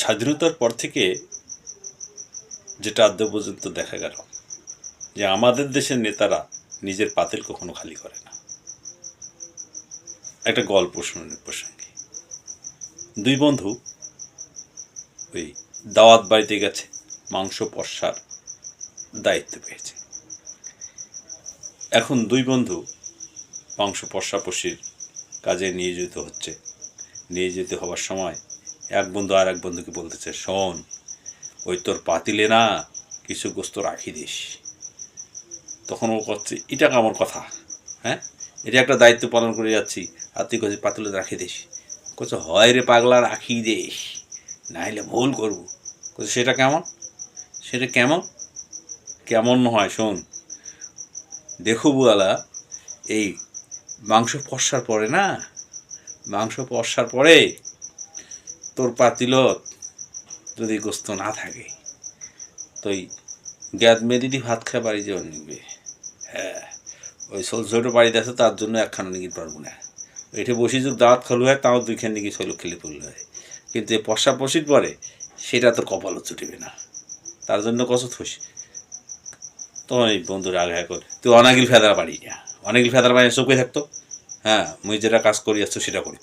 স্বাধীনতার পর থেকে যেটা আদ্য পর্যন্ত দেখা গেল, যে আমাদের দেশের নেতারা নিজের পাতিল কখনো খালি করে না। একটা গল্প শুনুন প্রসঙ্গে। দুই বন্ধু ওই দাওয়াত বাড়িতে গেছে, মাংস পশার দায়িত্ব পেয়েছে। এখন দুই বন্ধু মাংস পশাপশির কাজে নিয়োজিত হচ্ছে। নিয়োজিত হওয়ার সময় এক বন্ধু আর এক বন্ধুকে বলতেছে শোন, ওই তোর পাতিলে না কিছু গোস্ত রাখি দিস। তখন ও করছে, এটা আমার কথা? হ্যাঁ? এটা একটা দায়িত্ব পালন করে যাচ্ছি, আর তুই করছিস পাতিলে রাখি দিস। করছে হয় রে পাগলা, রাখি দিস। নাইলে ভুল করব। করছে সেটা কেমন? সেটা কেমন? কেমন হয়, শোন। দেখো বুয়ালা, এই মাংস পশার পরে না, মাংস পশার পরে তোর পাতিলত যদি গোস্ত না থাকে, তুই গ্যাদ মেদিটি ভাত খায় বাড়ি যেও নিবে। হ্যাঁ ওই ছোট বাড়িতে আছে, তার জন্য একখানা নিতে পারব না। এঠে বসি যদি দাঁত খালু হয়, তাও দুইখান নাকি শৈল খেলে তুললে হয়। কিন্তু এই পশা পশির পরে সেটা তোর কপালও চুটিবে না। তার জন্য কত থুস। তখন এই বন্ধুরা আগে করে, তুই অনাগিল ফেদার বাড়ি না অনাগিল ফেদার বাড়ি চোখে থাকতো। হ্যাঁ মুই যেটা কাজ করি আসছো সেটা করি।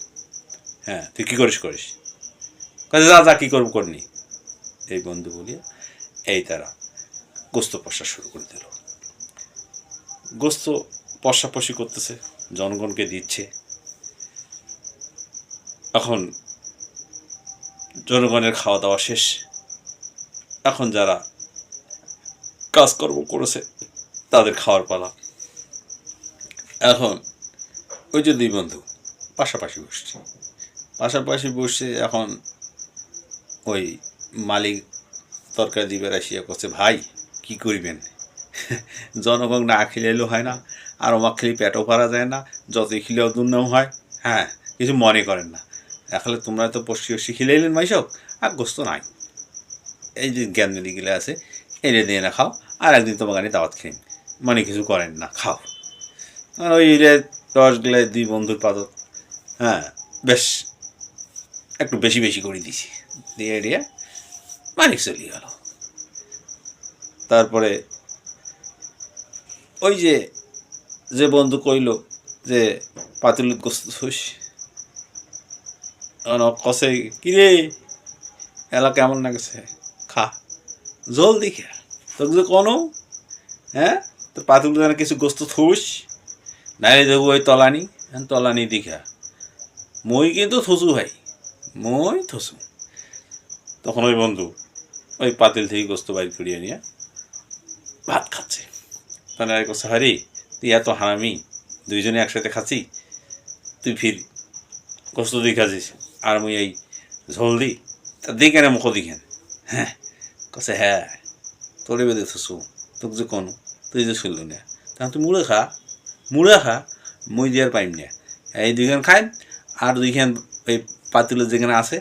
হ্যাঁ তুই কী করিস করিস? যা যা কী করব করনি এই বন্ধু বলিয়া, এই তারা গোস্ত পশা শুরু করে দিল। গোস্ত পশাপশি করতেছে, জনগণকে দিচ্ছে। এখন জনগণের খাওয়া দাওয়া শেষ। এখন যারা কাজকর্ম করেছে, তাদের খাওয়ার পালা। এখন ওই যে দুই বন্ধু পাশাপাশি বসছে। পাশাপাশি বসছে এখন ওই মালিক তরকারি দিবে আসিয়া করছে ভাই, কি করিবেন? জনগণ না খেলেও হয় না, আর অমাক খেলে পেটও ভরা যায় না, যতই খেলেও দুর্নাম হয় হ্যাঁ কিছু মনে করেন না। আসলে তোমরা তো পশি পশি খিলাইলেন মাইসব আর গোস্ত নাই। এই যে জ্ঞান গিলে আছে, এনে দিয়ে না খাও, আর একদিন তোমার গানে দাওয়াত খেয়ে মানে কিছু করেন না, খাও। আর ওই রস গেলে দুই বন্ধুর পাদত হ্যাঁ বেশ, একটু বেশি বেশি করে দিছি। দিয়ে দিয়ে মানিক চলে গেল। তারপরে ওই যে যে বন্ধু কইল যে, পাতুলত গোস্ত থুস কষে কিরে, এলা কেমন লাগছে? খা জলদি খা তোকে যে কোনো হ্যাঁ? তো পাতুল যেন কিছু গোস্ত থুস নাই দেবো, ওই তলানি হ্যাঁ তলানি দিখা মই কিন্তু থসু ভাই, মই থসু। তখন ওই বন্ধু, ওই পাতিল থেকে গোস্ত বাইর করিয়ে নিয়ে ভাত খাচ্ছে। তাহলে আর করছে হারি, তুই এত হারামি, দুইজনে একসাথে খাচ্ছি, তুই ফির গোস্ত দিয়ে খাচ্ছিস, আর মুই এই ঝোল দি তা দিই কেন মুখ দিকেন হ্যাঁ। কছে হ্যাঁ তোরে বেঁধে থসু তোকে যে কোনো, তুই যে শুনল না, তখন তুই মুড়ে খা মুড়ে খা, মুই দিয়ার পাইম না। এই দুইখান খাইন, আর দুইখান ওই পাতিলের যেখানে আছে,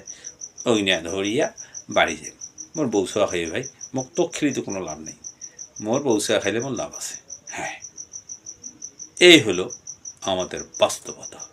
ওই নিয়ে ধরিয়া বাড়ি যাই। মোর বউ ছোয়া খাইবে ভাই, মোক তো খেলি তো কোনো লাভ নেই। মোর বউ ছোয়া খাইলে মোর লাভ আছে। হ্যাঁ এই হলো আমাদের বাস্তবতা।